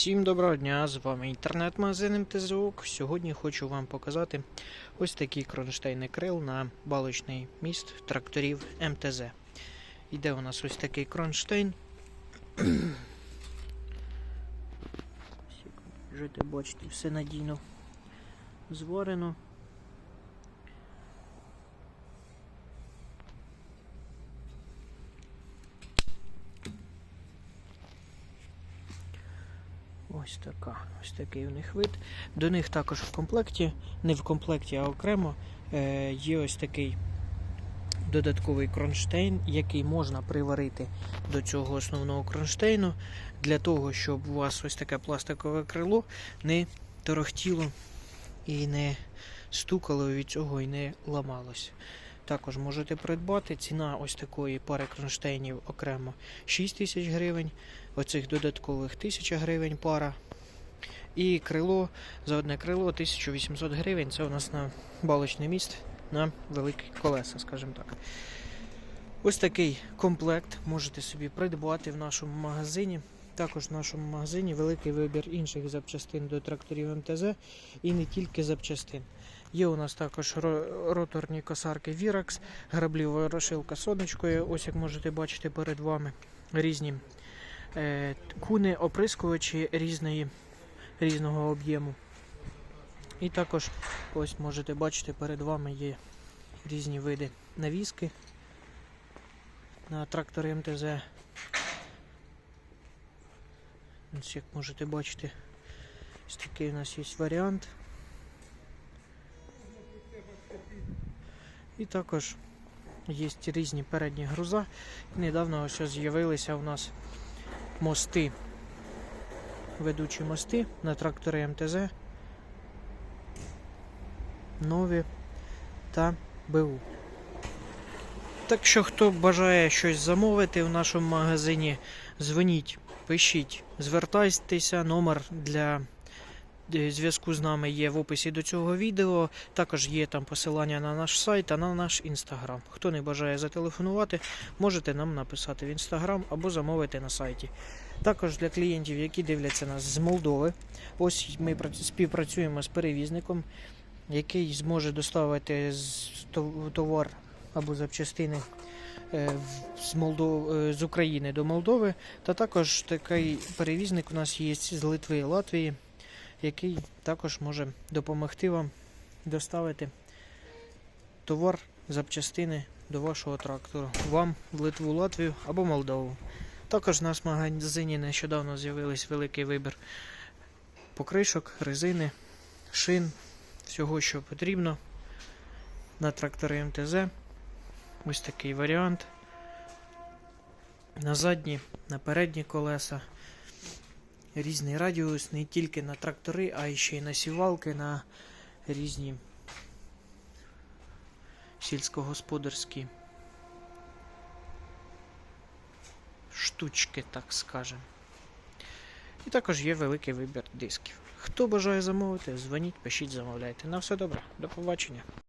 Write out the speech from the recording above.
Всім доброго дня! З вами інтернет-магазин МТЗУК. Сьогодні хочу вам показати ось такий кронштейний крил на балочний міст тракторів МТЗ. Іде у нас ось такий кронштейн. Жити, бачите, все надійно зварено. Ось така, ось такий у них вид. До них також в комплекті, не в комплекті, а окремо е, є ось такий додатковий кронштейн, який можна приварити до цього основного кронштейну, для того, щоб у вас ось таке пластикове крило не торохтіло і не стукало від цього і не ламалось. Також можете придбати. Ціна ось такої пари кронштейнів окремо 6 тисяч гривень, оцих додаткових 1000 гривень пара. І крило за одне крило 1800 гривень. Це у нас на балочний міст на великі колеса, скажімо так. Ось такий комплект можете собі придбати в нашому магазині. Також в нашому магазині великий вибір інших запчастин до тракторів МТЗ і не тільки запчастин. Є у нас також роторні косарки Virax, грабліва розшилка сонечкою, ось як можете бачити перед вами. Різні е, куни, оприскувачі різної, різного об'єму. І також ось можете бачити перед вами є різні види навіски на трактори МТЗ. Ось як можете бачити, ось такий у нас є варіант. І також є різні передні груза. Недавно ось з'явилися у нас мости, ведучі мости на трактори МТЗ, нові та БУ. Так що, хто бажає щось замовити в нашому магазині, дзвоніть, пишіть, звертайтеся, номер для зв'язку з нами є в описі до цього відео. Також є там посилання на наш сайт та на наш інстаграм. Хто не бажає зателефонувати, можете нам написати в інстаграм або замовити на сайті. Також для клієнтів, які дивляться нас з Молдови, ось ми співпрацюємо з перевізником, який зможе доставити товар або запчастини е, з, Молдов... е, з України до Молдови. Та також такий перевізник у нас є з Литви Латвії, який також може допомогти вам доставити товар, запчастини до вашого трактору. Вам в Литву, Латвію або Молдову. Також в нас в магазині нещодавно з'явився великий вибір покришок, резини, шин, всього, що потрібно на трактори МТЗ. Ось такий варіант. На задні, на передні колеса. Різний радіус не тільки на трактори, а ще й на сівалки, на різні сільськогосподарські штучки, так скажемо. І також є великий вибір дисків. Хто бажає замовити, дзвоніть, пишіть, замовляйте. На все добре, до побачення.